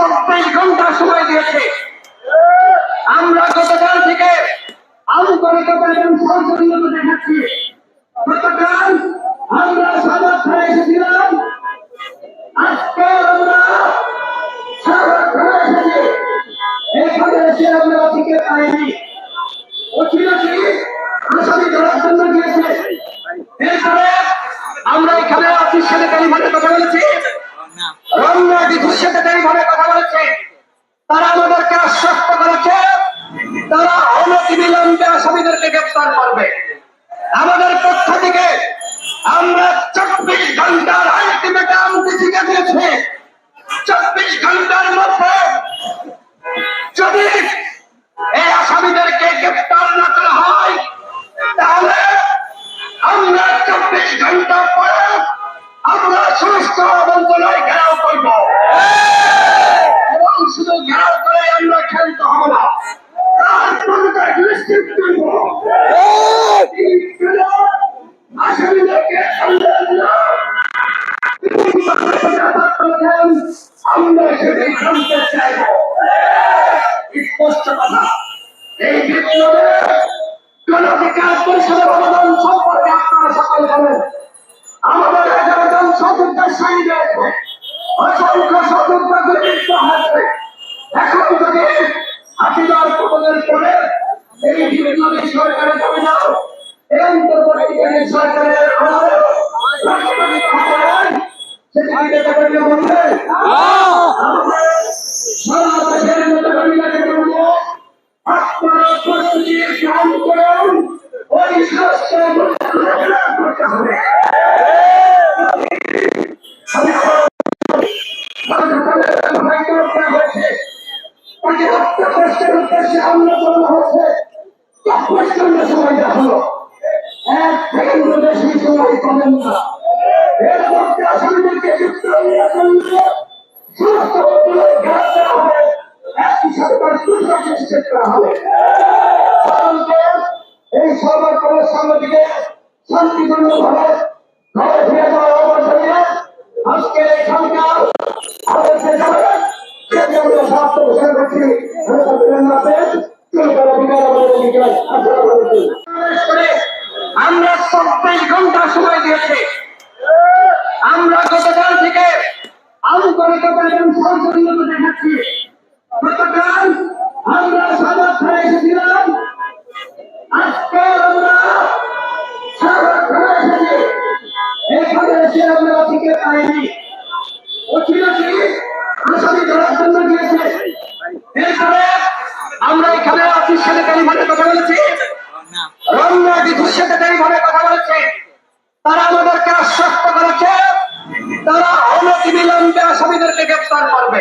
চব্বিশ ঘণ্টা সময় দিয়েছে। আমরা গতকাল থেকে সহযোগিতা দেখাচ্ছি। গতকাল আমরা সামর্থ্যে এসেছিলাম। আজকে আমরা আমরা পাইনি। অচিরাটি আসামি ধরার জন্য গিয়েছে এরপরে আমরা এখানে অফিস সেক্রেটারি ভাবে কথা বলেছি। রমনা সেক্রেটারি ভাবে কথা তারা আমাদেরকে আশ্বস্ত করেছে, তারা অনতি বিলম্বে আসামিদেরকে গ্রেপ্তার করবে। আমাদের পক্ষ থেকে আমরা চব্বিশ ঘণ্টার আলটিমেটাম চিঠিকে দিয়েছি চব্বিশ ঘণ্টার মধ্যে যদি এই আসামিদেরকে গ্রেপ্তার না করা হয়, তাহলে আমরা চব্বিশ ঘণ্টা পরে আমরা সুস্থ মন্ত্রণালয় ঘেরাও করব। আমরা সেটি জানতে চাইব। স্পষ্ট কথা। এই বিপ্লবে গণধিকার পরিষদের অবদান সম্পর্কে আপনারা সকল জানেন আমাদের এগারো জন সতর্কতা শহীদ অসংখ্য সতর্কতা গুলিবিদ্ধ হয়েছে। এখন যদি হাসিনার পতনের পরে এই বিপ্লবী নাও এই অন্তর্বর্তীকালীন সরকারের আমলে রাষ্ট্রপতি ক্ষমতায় তাদেরকে বলবে গ্রহণ করুন ওই স্বাস্থ্য করতে হবে তাকে হত্যা কষ্টের উদ্দেশ্যে হামলা করা ঘণ্টা হলো এক সেকেন্ড বেশি সময় পাবেন না এর মধ্যে আসামিদেরকে যুক্ত করলে সমস্ত মন্ত্রণালয় ঘাট দেওয়া হবে একই সাথে তার সুযোগ করা হবে সাধারণত এই সরকারের সামনে থেকে শান্তিপূর্ণভাবে ঘরে ফিরে যাওয়ার অবস্থা নিয়ে আজকে এখানকার আদেশে আমরা স্বার্থ ঘোষণা করছি আমরা চব্বিশ ঘণ্টা সময় এসে আমরা অতিকে পাইনি অচিরাটি আসামি ধরার জন্য গিয়েছে। এরপরে আমরা এখানে অফিস সেক্রেটারি ভাবে কথা বলেছি। রমনা সেক্রেটারি ভাবে কথা বলেছি। তারা আমাদেরকে আশ্বস্ত করেছে, তারা অনতি বিলম্বে আসামিদেরকে গ্রেপ্তার করবে।